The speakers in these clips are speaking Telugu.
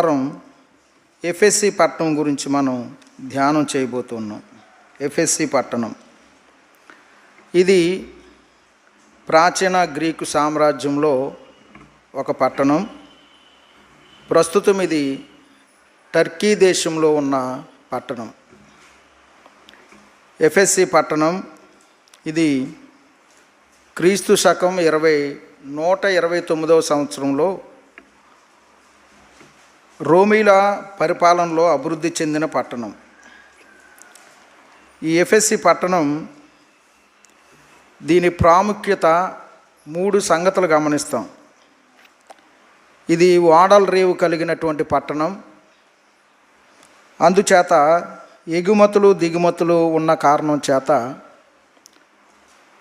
వారం ఎఫ్ఎస్సి పట్టణం గురించి మనం ధ్యానం చేయబోతున్నాం. ఎఫ్ఎస్సి పట్టణం. ఇది ప్రాచీన గ్రీకు సామ్రాజ్యంలో ఒక పట్టణం. ప్రస్తుతం ఇది టర్కీ దేశంలో ఉన్న పట్టణం. ఎఫ్ఎస్సి పట్టణం. ఇది క్రీస్తు శకం ఇరవై నూట ఇరవై తొమ్మిదవ సంవత్సరంలో రోమీల పరిపాలనలో అభివృద్ధి చెందిన పట్టణం. ఈ ఎఫ్ఎస్సి పట్టణం దీని ప్రాముఖ్యత మూడు సంగతులు గమనిస్తాం. ఇది వాడల రేవు కలిగినటువంటి పట్టణం. అందుచేత ఎగుమతులు దిగుమతులు ఉన్న కారణం చేత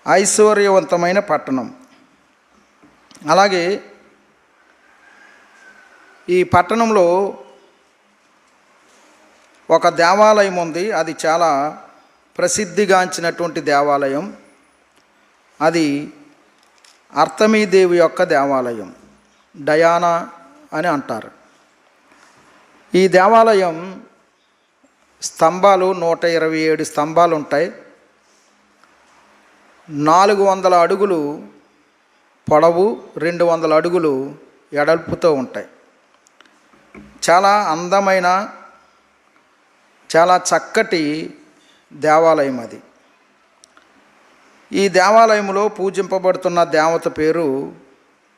ఐశ్వర్యవంతమైన పట్టణం. అలాగే ఈ పట్టణంలో ఒక దేవాలయం ఉంది. అది చాలా ప్రసిద్ధిగాంచినటువంటి దేవాలయం. అది అర్తమీదేవి యొక్క దేవాలయం. డయానా అని అంటారు. ఈ దేవాలయం స్తంభాలు నూట ఇరవై ఏడు స్తంభాలు ఉంటాయి. నాలుగు వందల అడుగులు పొడవు రెండు వందల అడుగులు ఎడల్పుతో ఉంటాయి. చాలా అందమైన చాలా చక్కటి దేవాలయం అది. ఈ దేవాలయంలో పూజింపబడుతున్న దేవత పేరు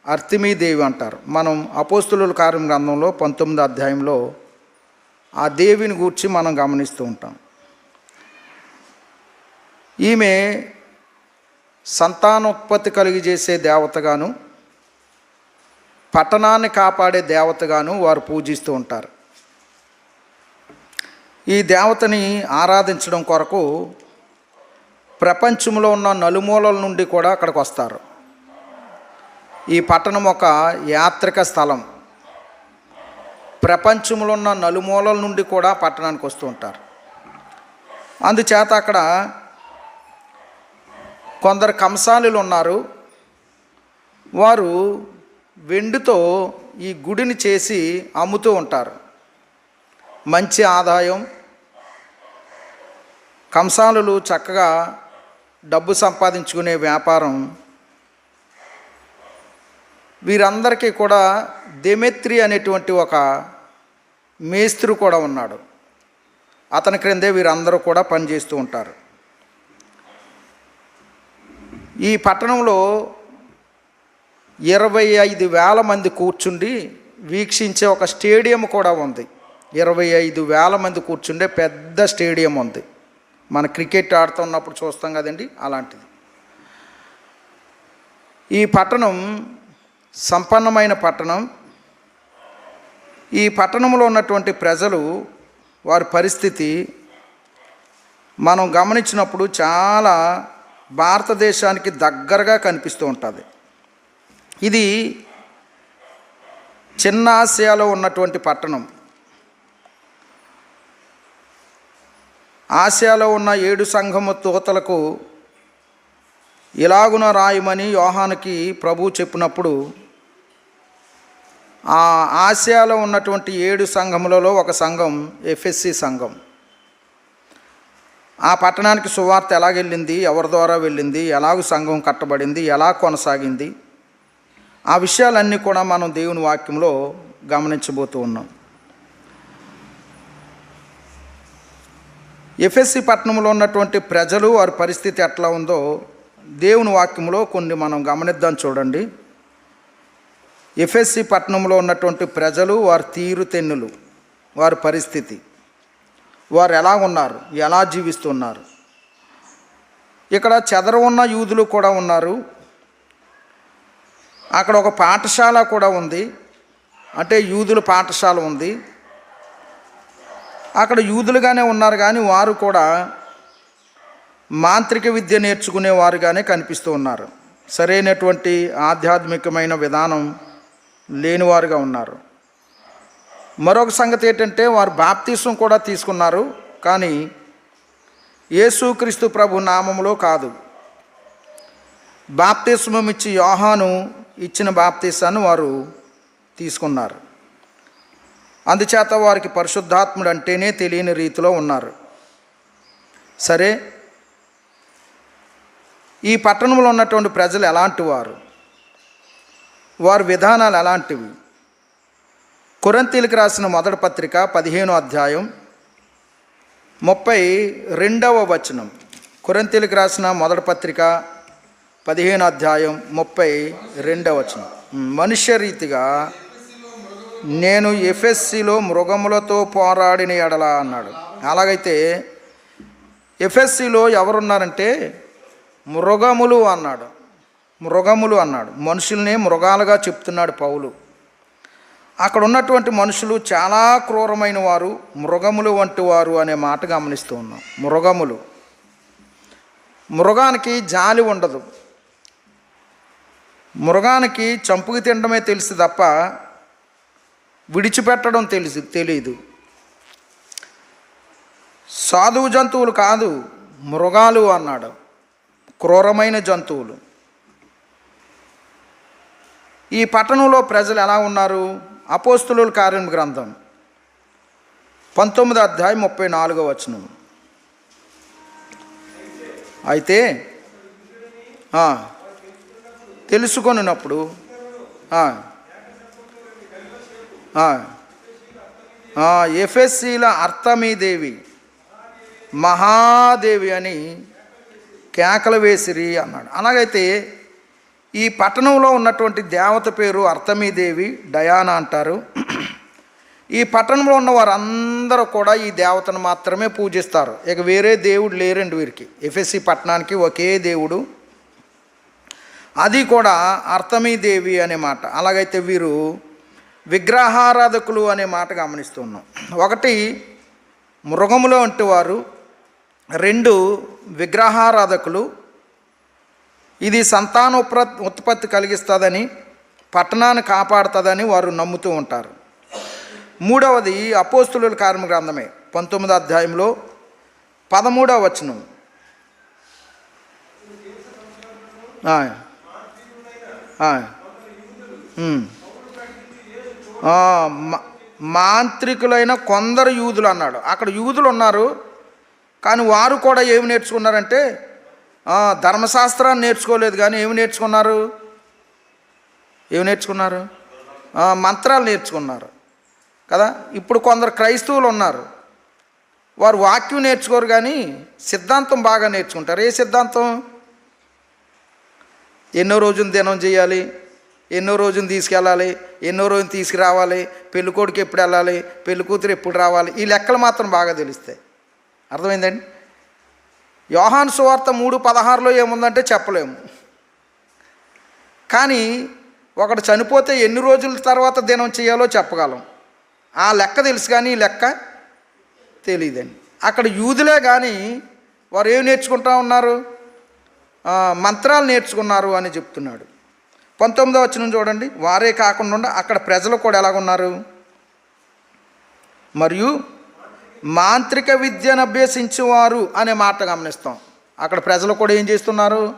అర్తిమీదేవి అంటారు. మనం అపోస్తుల కార్యం గ్రంథంలో పంతొమ్మిదో అధ్యాయంలో ఆ దేవిని గూర్చి మనం గమనిస్తూ ఉంటాం. ఈమె సంతానోత్పత్తి కలిగజేసే దేవతగాను పట్టణాన్ని కాపాడే దేవతగాను వారు పూజిస్తూ ఉంటారు. ఈ దేవతని ఆరాధించడం కొరకు ప్రపంచంలో ఉన్న నలుమూలల నుండి కూడా అక్కడికి వస్తారు. ఈ పట్టణం ఒక యాత్రిక స్థలం. ప్రపంచంలో ఉన్న నలుమూలల నుండి కూడా పట్టణానికి వస్తూ ఉంటారు. అందుచేత అక్కడ కొందరు కంసాలులు ఉన్నారు. వారు వెండితో ఈ గుడిని చేసి అమ్ముతూ ఉంటారు. మంచి ఆదాయం కంసాలులు చక్కగా డబ్బు సంపాదించుకునే వ్యాపారం. వీరందరికీ కూడా దెమెత్రి అనేటువంటి ఒక మేస్త్రి కూడా ఉన్నాడు. అతని క్రిందే వీరందరూ కూడా పనిచేస్తూ ఉంటారు. ఈ పట్టణంలో ఇరవై ఐదు వేల మంది కూర్చుండి వీక్షించే ఒక స్టేడియం కూడా ఉంది. ఇరవై ఐదు వేల మంది కూర్చుండే పెద్ద స్టేడియం ఉంది. మన క్రికెట్ ఆడుతున్నప్పుడు చూస్తాం కదండి అలాంటిది. ఈ పట్టణం సంపన్నమైన పట్టణం. ఈ పట్టణంలో ఉన్నటువంటి ప్రజలు వారి పరిస్థితి మనం గమనించినప్పుడు చాలా భారతదేశానికి దగ్గరగా కనిపిస్తూ ఉంటుంది. ఇది చిన్న ఆసియాలో ఉన్నటువంటి పట్టణం. ఆసియాలో ఉన్న ఏడు సంఘము తోతలకు ఇలాగున రాయమని యోహానికి ప్రభు చెప్పినప్పుడు ఆ ఆసియాలో ఉన్నటువంటి ఏడు సంఘములలో ఒక సంఘం ఎఫ్ఎస్సి సంఘం. ఆ పట్టణానికి సువార్త ఎలాగెళ్ళింది ఎవరి ద్వారా వెళ్ళింది ఎలాగ సంఘం కట్టబడింది ఎలా కొనసాగింది ఆ విషయాలన్నీ కూడా మనం దేవుని వాక్యంలో గమనించబోతూ ఉన్నాం. ఎఫ్ఎస్సి పట్టణంలో ఉన్నటువంటి ప్రజలు వారి పరిస్థితి ఎట్లా ఉందో దేవుని వాక్యంలో కొన్ని మనం గమనిద్దాం చూడండి. ఎఫ్ఎస్సి పట్టణంలో ఉన్నటువంటి ప్రజలు వారి తీరు తెన్నులు వారి పరిస్థితి వారు ఎలా ఉన్నారు ఎలా జీవిస్తున్నారు. ఇక్కడ చెదర ఉన్న యూదులు కూడా ఉన్నారు అక్కడ ఒక పాఠశాల కూడా ఉంది. అంటే యూదుల పాఠశాల ఉంది. అక్కడ యూదులుగానే ఉన్నారు కానీ వారు కూడా మాంత్రిక విద్య నేర్చుకునే వారుగానే కనిపిస్తూ ఉన్నారు. సరైనటువంటి ఆధ్యాత్మికమైన విధానం లేనివారుగా ఉన్నారు. మరొక సంగతి ఏంటంటే వారు బాప్తీసం కూడా తీసుకున్నారు. కానీ యేసుక్రీస్తు ప్రభు నామంలో కాదు. బాప్తిస్మం ఇచ్చి యోహాను ఇచ్చిన బాప్తీసాన్ని వారు తీసుకున్నారు. అందుచేత వారికి పరిశుద్ధాత్ముడు అంటేనే తెలియని రీతిలో ఉన్నారు. సరే ఈ పట్టణంలో ఉన్నటువంటి ప్రజలు ఎలాంటి వారు? వారి విధానాలు ఎలాంటివి? కురంతీలకు రాసిన మొదటి పత్రిక పదిహేనో అధ్యాయం ముప్పై రెండవ వచనం. కురంతీలకు రాసిన మొదటి పత్రిక పదిహేను అధ్యాయం ముప్పై రెండవ వచనం. మనుష్య రీతిగా నేను ఎఫ్ఎస్సిలో మృగములతో పోరాడిన ఎడల అన్నాడు. అలాగైతే ఎఫ్ఎస్సిలో ఎవరున్నారంటే మృగములు అన్నాడు. మృగములు అన్నాడు. మనుషుల్ని మృగాలుగా చెప్తున్నాడు పౌలు. అక్కడ ఉన్నటువంటి మనుషులు చాలా క్రూరమైన వారు మృగములు వంటి వారు అనే మాట గమనిస్తూ ఉన్నాం. మృగములు. మృగానికి జాలి ఉండదు. మృగానికి చంపుకు తినడమే తెలుసు తప్ప విడిచిపెట్టడం తెలుసు తెలియదు సాధువు జంతువులు కాదు మృగాలు అన్నాడు. క్రూరమైన జంతువులు. ఈ పట్టణంలో ప్రజలు ఎలా ఉన్నారు? అపోస్తులు కార్యం గ్రంథం. పంతొమ్మిది అధ్యాయం ముప్పై నాలుగో వచనం. అయితే ఆ, తెలుసుకొనినప్పుడు అర్థమీదేవి మహాదేవి అని కేకలు వేసిరి అన్నాడు. అలాగైతే ఈ పట్టణంలో ఉన్నటువంటి దేవత పేరు అర్థమీదేవి డయానా అంటారు. ఈ పట్టణంలో ఉన్న వారందరూ కూడా ఈ దేవతను మాత్రమే పూజిస్తారు. ఇక వేరే దేవుడు లేరండి వీరికి. ఎఫ్ఎస్సి పట్టణానికి ఒకే దేవుడు. అది కూడా అర్థమీదేవి అనే మాట. అలాగైతే వీరు విగ్రహారాధకులు అనే మాట గమనిస్తున్నాం ఒకటి మృగములో వంటి వారు. రెండు విగ్రహారాధకులు. ఇది సంతాన ఉత్పత్తి కలిగిస్తుందని పట్టణాన్ని కాపాడుతుందని వారు నమ్ముతూ ఉంటారు. మూడవది అపోస్తుల కార్మ గ్రంథమే. పంతొమ్మిదో అధ్యాయంలో పదమూడవ వచనం. మాంత్రికులైన కొందరు యూదులు అన్నాడు. అక్కడ యూదులు ఉన్నారు కానీ వారు కూడా ఏమి నేర్చుకున్నారంటే ధర్మశాస్త్రాన్ని నేర్చుకోలేదు కానీ ఏమి నేర్చుకున్నారు? ఏమి నేర్చుకున్నారు? మంత్రాలు నేర్చుకున్నారు. కదా? ఇప్పుడు కొందరు క్రైస్తవులు ఉన్నారు. వారు వాక్యం నేర్చుకోరు కానీ సిద్ధాంతం బాగా నేర్చుకుంటారు. ఏ సిద్ధాంతం? ఎన్నో రోజులు దినం చేయాలి ఎన్నో రోజులు తీసుకెళ్ళాలి ఎన్నో రోజులు తీసుకురావాలి పెళ్ళికొడుకు ఎప్పుడు వెళ్ళాలి పెళ్ళి కూతురు ఎప్పుడు రావాలి ఈ లెక్కలు మాత్రం బాగా తెలుస్తాయి. అర్థమైందండి? యోహాన్ సువార్త మూడు పదహారులో ఏముందంటే చెప్పలేము. కానీ ఒకడు చనిపోతే ఎన్ని రోజుల తర్వాత దినం చేయాలో చెప్పగలం. ఆ లెక్క తెలుసు కానీ ఈ లెక్క తెలియదండి. అక్కడ యూదులే కానీ వారు ఏం నేర్చుకుంటా ఉన్నారు? మంత్రాలు నేర్చుకున్నారు అని చెప్తున్నాడు. పంతొమ్మిదో వచ్చిన చూడండి. వారే కాకుండా అక్కడ ప్రజలు కూడా ఎలాగున్నారు? మరియు మాంత్రిక విద్యను అభ్యసించేవారు అనే మాట గమనిస్తాం. అక్కడ ప్రజలు కూడా ఏం చేస్తున్నారు?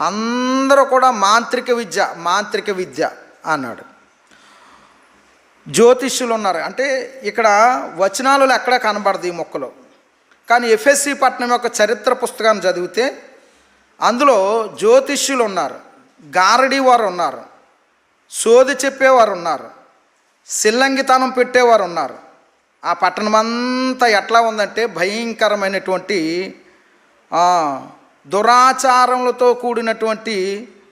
అందరూ కూడా మాంత్రిక విద్య మాంత్రిక విద్య అన్నాడు. జ్యోతిష్యులు ఉన్నారు. అంటే ఇక్కడ వచనాలు ఎక్కడ కనబడదు ఈ మొక్కలో. కానీ ఎఫ్ఎస్సి పట్నం యొక్క చరిత్ర పుస్తకాన్ని చదివితే అందులో జ్యోతిష్యులు ఉన్నారు గారడి వారు ఉన్నారు సోది చెప్పేవారు ఉన్నారు సిల్లంగితనం పెట్టేవారు ఉన్నారు. ఆ పట్టణం అంతా ఎట్లా ఉందంటే భయంకరమైనటువంటి దురాచారములతో కూడినటువంటి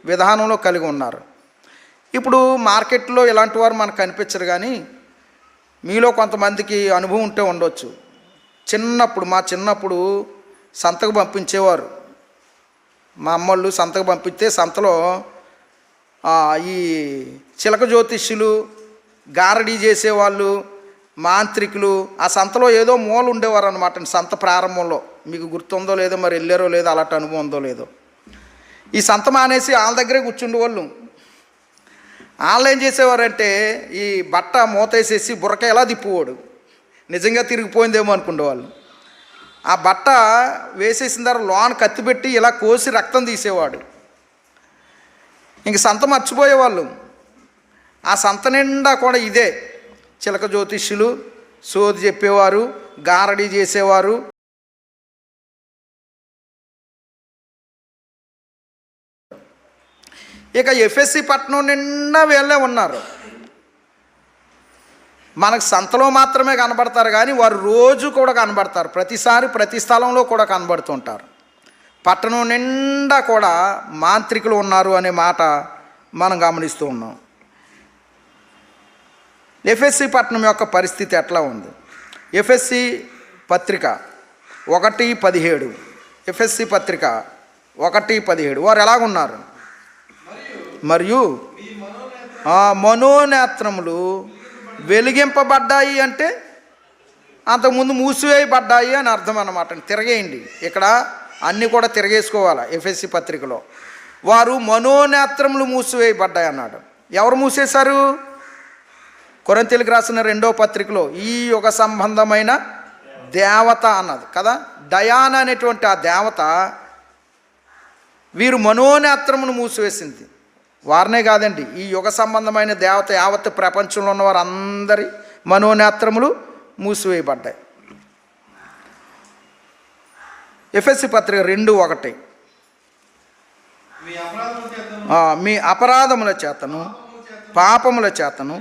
విధానంలో కలిగి ఉన్నారు. ఇప్పుడు మార్కెట్లో ఇలాంటి వారు మనకు కనిపించరు కానీ మీలో కొంతమందికి అనుభవం ఉంటే ఉండొచ్చు. చిన్నప్పుడు మా చిన్నప్పుడు సంతకు పంపించేవారు. మా అమ్మళ్ళు సంతకు పంపిస్తే సంతలో ఈ చిలక జ్యోతిష్యులు గారడీ చేసేవాళ్ళు మాంత్రికులు ఆ సంతలో ఏదో మూల ఉండేవారు అనమాట సంత ప్రారంభంలో. మీకు గుర్తుందో లేదో మరి వెళ్ళారో లేదో అలాంటి అనుభవం ఉందో లేదో. ఈ సంత మానేసి వాళ్ళ దగ్గరే కూర్చుండేవాళ్ళు వాళ్ళు. ఏం చేసేవారంటే ఈ బట్ట మూతేసేసి బుర్రక ఎలా తిప్పువాడు. నిజంగా తిరిగిపోయిందేమో అనుకునేవాళ్ళు ఆ బట్ట వేసేసిన తర్వాత లోన కత్తి పెట్టి ఇలా కోసి రక్తం తీసేవాడు. ఇంక సంత మర్చిపోయేవాళ్ళు. ఆ సంత నిండా కూడా ఇదే. చిలక జ్యోతిష్యులు సోది చెప్పేవారు గారడీ చేసేవారు. ఇక ఎఫ్ఎస్సి పట్టణం నిండా వీళ్ళే ఉన్నారు. మనకు సంతలో మాత్రమే కనబడతారు కానీ వారు రోజు కూడా కనబడతారు. ప్రతిసారి ప్రతి స్థలంలో కూడా కనబడుతుంటారు. పట్టణం నిండా కూడా మాంత్రికులు ఉన్నారు అనే మాట మనం గమనిస్తూ ఉన్నాం. ఎఫ్ఎస్సి పట్టణం యొక్క పరిస్థితి ఎట్లా ఉంది? ఎఫ్ఎస్సి పత్రిక ఒకటి పదిహేడు. ఎఫ్ఎస్సి పత్రిక ఒకటి పదిహేడు. వారు ఎలాగున్నారు? మరియు మనోనేత్రములు వెలిగింపబడ్డాయి అంటే అంతకుముందు మూసివేయబడ్డాయి అని అర్థం అన్నమాట. తిరగేయండి. ఇక్కడ అన్నీ కూడా తిరగేసుకోవాలి ఎఫ్ఎస్సి పత్రికలో. వారు మనోనేత్రములు మూసివేయబడ్డాయి అన్నాడు. ఎవరు మూసేశారు? కొరంతెలికి రాసిన రెండో పత్రికలో ఈ ఒక సంబంధమైన దేవత అన్నది కదా? డయాన్ అనేటువంటి ఆ దేవత వీరు మనోనేత్రమును మూసివేసింది. వారినే కాదండి ఈ యుగ సంబంధమైన దేవత యావత్ ప్రపంచంలో ఉన్న వారందరి మనోనేత్రములు మూసివేయబడ్డాయి. ఎఫ్ఎస్సి పత్రిక రెండు ఒకటి. మీ అపరాధముల చేతను. పాపముల చేతను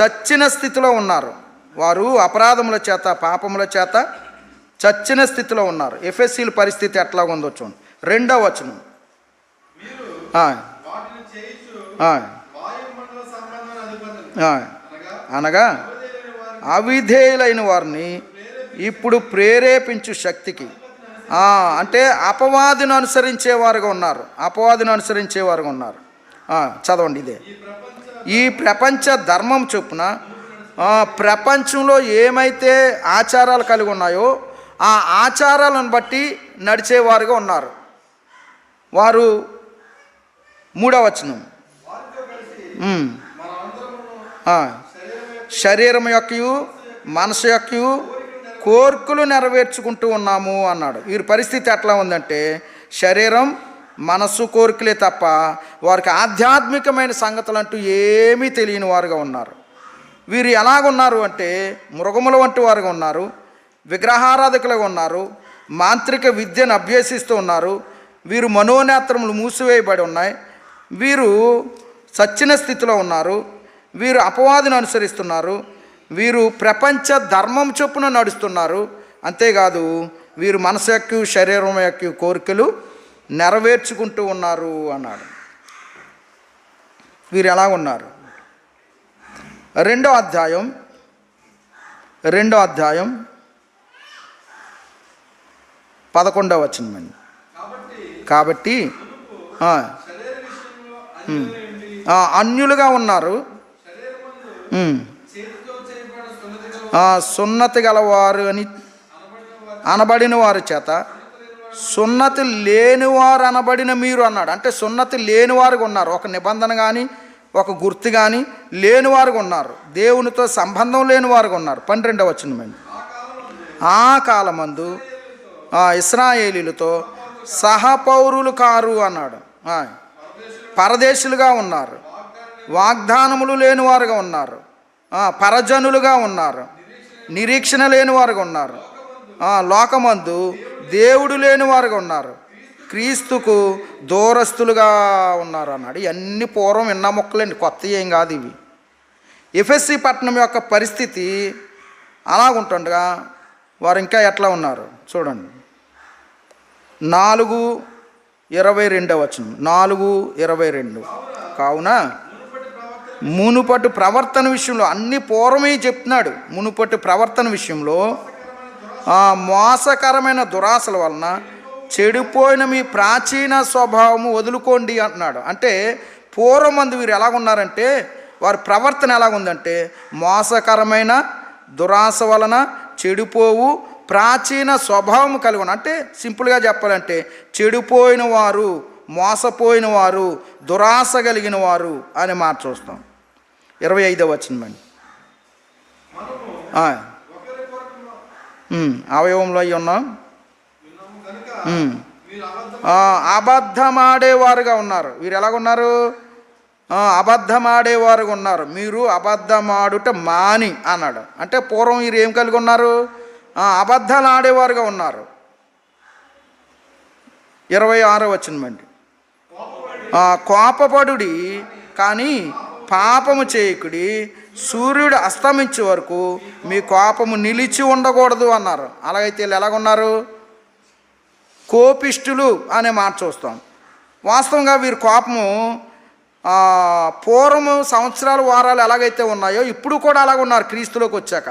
చచ్చిన స్థితిలో ఉన్నారు. వారు అపరాధముల చేత పాపముల చేత చచ్చిన స్థితిలో ఉన్నారు. ఎఫ్ఎస్సీల పరిస్థితి ఎట్లా ఉందో చూడండి. రెండో వచనం మీరు ఆ, వాటిని చేయించు ఆ, వాయుమండల సంబంధమైన అధిపతులు ఆ. అనగా అవిధేయులైన వారిని ఇప్పుడు ప్రేరేపించు శక్తికి. అంటే అపవాదిని అనుసరించేవారుగా ఉన్నారు. అపవాదిని అనుసరించేవారుగా ఉన్నారు. చదవండి ఇదే. ఈ ప్రపంచ ధర్మం చొప్పున ప్రపంచంలో ఏమైతే ఆచారాలు కలిగి ఉన్నాయో ఆ ఆచారాలను బట్టి నడిచేవారుగా ఉన్నారు. వారు మూడవచనం వచనం వారితో కలిసి ఉమ్, మన అందరమును ఆ, శరీరం యొక్క యొక్కయు మనసు యొక్కయు కోర్కులు నెరవేర్చుకుంటూ ఉన్నాము అన్నాడు. వీరి పరిస్థితి ఎట్లా ఉందంటే శరీరం మనస్సు కోరికలే తప్ప వారికి ఆధ్యాత్మికమైన సంగతులు అంటూ ఏమీ తెలియని వారుగా ఉన్నారు. వీరు ఎలాగున్నారు అంటే మృగముల వంటి వారుగా ఉన్నారు విగ్రహారాధకులుగా ఉన్నారు మాంత్రిక విద్యను అభ్యసిస్తూ ఉన్నారు వీరు మనోనేత్రములు మూసివేయబడి ఉన్నాయి వీరు సచ్చిన స్థితిలో ఉన్నారు. వీరు అపవాదిని అనుసరిస్తున్నారు. వీరు ప్రపంచ ధర్మం చొప్పున నడుస్తున్నారు. అంతేకాదు వీరు మనసు యొక్క శరీరం యొక్క కోరికలు నెరవేర్చుకుంటూ ఉన్నారు అన్నాడు. వీరు ఎలా ఉన్నారు? రెండో అధ్యాయం రెండో అధ్యాయం పదకొండవ వచనమండి కాబట్టి అన్యులుగా ఉన్నారు. సున్నతి గలవారు అని అనబడిన వారి చేత సున్నతి లేనివారు అనబడిన మీరు అన్నాడు. అంటే సున్నతి లేనివారుగా ఉన్నారు. ఒక నిబంధన కానీ ఒక గుర్తు కానీ లేనివారుగా ఉన్నారు. దేవునితో సంబంధం లేనివారుగా ఉన్నారు. పన్నెండవ వచ్చిన ఆ కాలమందు ఇస్రాయేలీలతో సహపౌరులు కారు అన్నాడు. పరదేశులుగా ఉన్నారు. వాగ్దానములు లేనివారుగా ఉన్నారు. పరజనులుగా ఉన్నారు. నిరీక్షణ లేనివారుగా ఉన్నారు. లోకమందు దేవుడు లేనివారుగా ఉన్నారు. క్రీస్తుకు దూరస్తులుగా ఉన్నారు అన్నాడు. ఇవన్నీ పూర్వం విన్న మొక్కలండి. కొత్త ఏం కాదు ఇవి. ఎఫ్ఎస్సి పట్టణం యొక్క పరిస్థితి అలాగుంటుండగా వారు ఇంకా ఎట్లా ఉన్నారు? చూడండి. నాలుగు ఇరవై రెండవ వచనం. నాలుగు ఇరవై రెండు. కావున మునుపటి ప్రవర్తన విషయంలో అన్ని పూర్వమే చెప్తున్నాడు మునుపటి ప్రవర్తన విషయంలో ఆ మోసకరమైన దురాశల వలన చెడిపోయిన మీ ప్రాచీన స్వభావము వదులుకోండి అంటున్నాడు. అంటే పూర్వం మంది వీరు ఎలాగున్నారంటే వారి ప్రవర్తన ఎలాగుందంటే మోసకరమైన దురాశ వలన చెడిపోవు ప్రాచీన స్వభావం కలిగి ఉన్న అంటే సింపుల్గా చెప్పాలంటే చెడిపోయిన వారు మోసపోయిన వారు దురాశ కలిగిన వారు అని మాట చూస్తాం. ఇరవై ఐదవ వచ్చిందండి అవయవంలో అయి ఉన్నాం? అబద్ధమాడేవారుగా ఉన్నారు. వీరు ఎలాగున్నారు? అబద్ధమాడేవారుగా ఉన్నారు. మీరు అబద్ధమాడుట మాని అన్నాడు. అంటే పూర్వం వీరు ఏం కలిగి ఉన్నారు? అబద్ధాలు ఆడేవారుగా ఉన్నారు. ఇరవై ఆరో వచ్చినమండి కోపపడుడి కానీ పాపము చేయకుడి సూర్యుడు అస్తమించే వరకు మీ కోపము నిలిచి ఉండకూడదు అన్నారు. అలాగైతే వీళ్ళు ఎలాగున్నారు? కోపిష్టులు అనే మాట చూస్తాం. వాస్తవంగా వీరి కోపము పూర్వము సంవత్సరాలు వారాలు ఎలాగైతే ఉన్నాయో ఇప్పుడు కూడా అలాగ ఉన్నారు క్రీస్తులోకి వచ్చాక.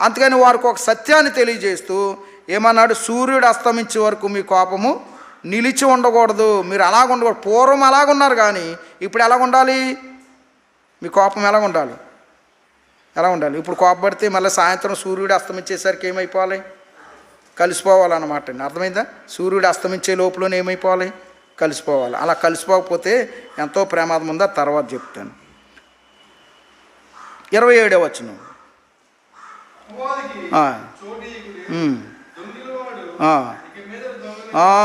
అందుకని వారికి ఒక సత్యాన్ని తెలియజేస్తూ ఏమన్నాడు? సూర్యుడు అస్తమించే వరకు మీ కోపము నిలిచి ఉండకూడదు. మీరు అలాగ ఉండకూడదు. పూర్వం అలాగున్నారు కానీ ఇప్పుడు ఎలాగ ఉండాలి? మీ కోపం ఎలా ఉండాలి? ఎలా ఉండాలి? ఇప్పుడు కోపపడితే మళ్ళీ సాయంత్రం సూర్యుడు అస్తమించేసరికి ఏమైపోవాలి? కలిసిపోవాలన్నమాట అండి. అర్థమైందా? సూర్యుడు అస్తమించే లోపలనే ఏమైపోవాలి? కలిసిపోవాలి. అలా కలిసిపోకపోతే ఎంతో ప్రమాదం ఉందో. తర్వాత చెప్తాను. ఇరవై ఏడవ వచ్చినాం అపవాదికి చోటు ఇయ్యకుడి. దొంగిలవాడు ఇక మీద దొంగలి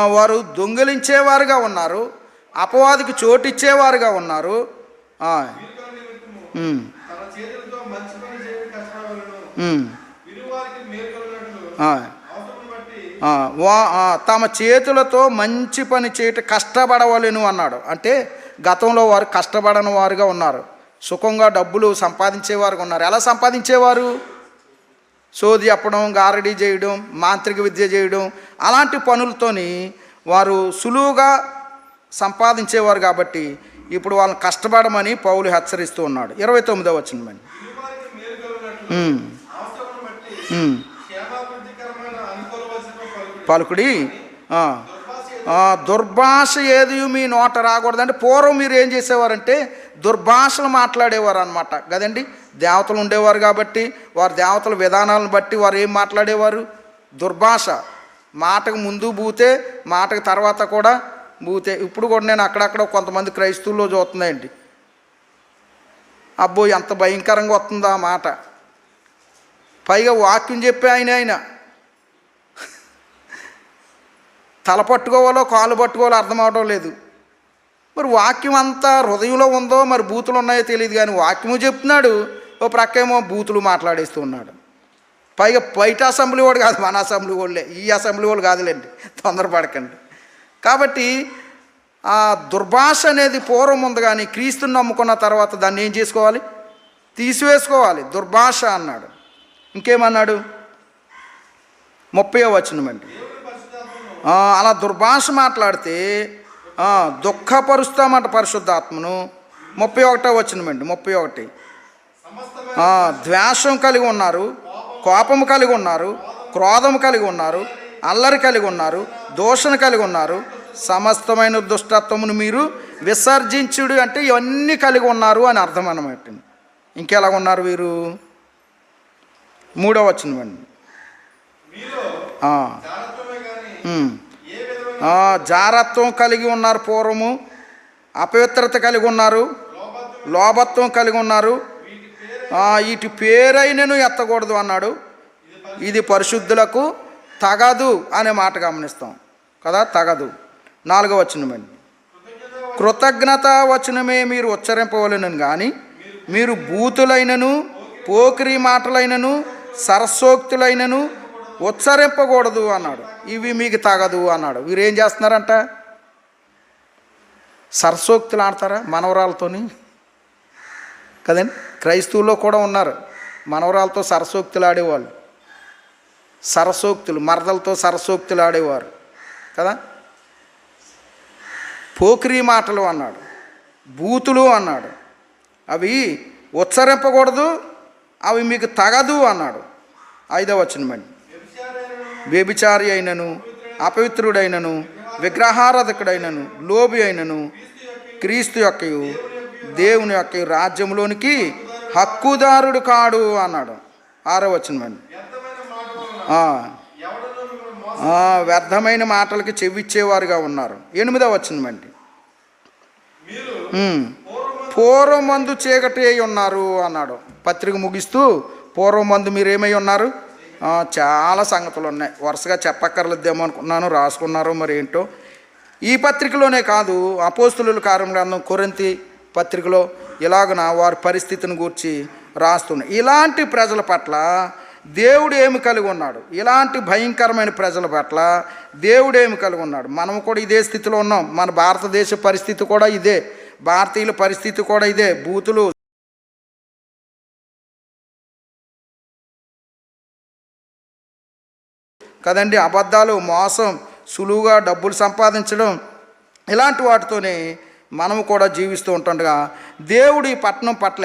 వారు దొంగిలించేవారుగా ఉన్నారు. అపవాదికి చోటిచ్చేవారుగా ఉన్నారు. చేతులతో మంచి పని కష్టపడవలను వా తమ చేతులతో మంచి పని చేయట కష్టపడవలేను అన్నాడు. అంటే గతంలో వారు కష్టపడని వారుగా ఉన్నారు. సుఖంగా డబ్బులు సంపాదించేవారుగా ఉన్నారు. ఎలా సంపాదించేవారు? సోది చెప్పడం గారడీ చేయడం మాంత్రిక విద్య చేయడం అలాంటి పనులతోని వారు సులువుగా సంపాదించేవారు కాబట్టి ఇప్పుడు వాళ్ళని కష్టపడమని పౌలు హెచ్చరిస్తూ ఉన్నాడు. ఇరవై తొమ్మిదో వచ్చిందని క్షేమాభివృద్ధికరమైన అనుకూలవలసిన పలుకుడి. దుర్భాష ఏది? మీ నోట రాకూడదంటే పూర్వం మీరు ఏం చేసేవారంటే దుర్భాషలు మాట్లాడేవారు అనమాట కదండి? దేవతలు ఉండేవారు కాబట్టి వారు దేవతల విధానాలను బట్టి వారు ఏం మాట్లాడేవారు? దుర్భాష. మాటకు ముందు బూతే మాటకు తర్వాత కూడా బూతే. ఇప్పుడు కూడా నేను అక్కడక్కడ కొంతమంది క్రైస్తవుల్లో చూస్తున్నాయండి. అబ్బో ఎంత భయంకరంగా వస్తుందా ఆ మాట. పైగా వాక్యం చెప్పే ఆయన ఆయన. తల పట్టుకోవాలో కాలు పట్టుకోవాలో అర్థం అవడం లేదు. మరి వాక్యం అంతా హృదయంలో ఉందో మరి బూతులు ఉన్నాయో తెలియదు కానీ వాక్యము చెప్తున్నాడు. ఓ ప్రక్కేమో బూతులు మాట్లాడేస్తూ ఉన్నాడు. పైగా బయట అసెంబ్లీ వాడు కాదు మన అసెంబ్లీ వాళ్ళే ఈ అసెంబ్లీ వాళ్ళు కాదులేండి తొందరపడకండి. కాబట్టి ఆ దుర్భాష అనేది పూర్వం ఉంది కానీ క్రీస్తుని నమ్ముకున్న తర్వాత దాన్ని ఏం చేసుకోవాలి? తీసివేసుకోవాలి. దుర్భాష అన్నాడు. ఇంకేమన్నాడు? ముప్పై వచ్చినమండి అలా దుర్భాష మాట్లాడితే దుఃఖపరుస్తామంట పరిశుద్ధాత్మను. ముప్పై ఒకటో వచ్చినమండి ముప్పై ఒకటి. ద్వేషం కలిగి ఉన్నారు కోపము కలిగి ఉన్నారు క్రోధము కలిగి ఉన్నారు అల్లరి కలిగి ఉన్నారు దోషణ కలిగి ఉన్నారు. సమస్తమైన దుష్టత్వమును మీరు విసర్జించుడు అంటే ఇవన్నీ కలిగి ఉన్నారు అని అర్థం అన్నమాట ఇంకెలా ఉన్నారు వీరు? మూడో వచ్చినవండి జారత్వం కలిగి ఉన్నారు పూర్వము అపవిత్రత కలిగి ఉన్నారు లోభత్వం కలిగి ఉన్నారు. వీటి ఇటు పేరైనను ఎత్తకూడదు అన్నాడు. ఇది పరిశుద్ధులకు తగదు అనే మాట గమనిస్తాం. కదా? తగదు. నాలుగో వచనమండి కృతజ్ఞత వచనమే మీరు ఉచ్చరింపవలను కానీ మీరు బూతులైనను పోకిరి మాటలైనను సరస్సోక్తులైనను ఉచ్చరింపకూడదు అన్నాడు. ఇవి మీకు తగదు అన్నాడు. వీరు ఏం చేస్తున్నారంట? సరసోక్తులు ఆడతారా? మనవరాలతోని? కదండి? క్రైస్తవుల్లో కూడా ఉన్నారు. మనవరాలతో సరసోక్తులు ఆడేవాళ్ళు. సరసోక్తులు మరదలతో సరసోక్తులు ఆడేవారు. కదా? పోకిరీ మాటలు అన్నాడు. బూతులు అన్నాడు. అవి ఉచ్చరింపకూడదు అవి మీకు తగదు అన్నాడు. ఐదవ వచనమండి వ్యభిచారి అయినను అపవిత్రుడైనను విగ్రహారాధకుడైనను లోబి అయినను క్రీస్తు యొక్కయు దేవుని యొక్క రాజ్యంలోనికి హక్కుదారుడు కాడు అన్నాడు. ఆరో వచనమండి. వ్యర్థమైన మాటలకి చెవిచ్చేవారుగా ఉన్నారు. ఎనిమిదో వచనమండి. మీరు పూర్వమందు చీకటి అయి ఉన్నారు అన్నాడు. పత్రిక ముగిస్తూ పూర్వమందు మీరేమై ఉన్నారు? చాలా సంగతులు ఉన్నాయి వరుసగా చెప్పక్కర్లేదేమో అనుకున్నాను రాసుకున్నారు మరి ఏంటో. ఈ పత్రికలోనే కాదు అపోస్తుల కార్యం గ్రంథం కొరింతి పత్రికలో ఇలాగున వారి పరిస్థితిని గూర్చి రాస్తున్నాయి ఇలాంటి ప్రజల పట్ల దేవుడు ఏమి కలిగి ఉన్నాడు? ఇలాంటి భయంకరమైన ప్రజల పట్ల దేవుడు ఏమి కలిగి ఉన్నాడు? మనం కూడా ఇదే స్థితిలో ఉన్నాం. మన భారతదేశ పరిస్థితి కూడా ఇదే. భారతీయుల పరిస్థితి కూడా ఇదే. బూతులు కదండి అబద్ధాలు మోసం సులువుగా డబ్బులు సంపాదించడం ఇలాంటి వాటితోనే మనము కూడా జీవిస్తూ ఉంటుండగా. దేవుడు ఈ పట్టణం పట్ల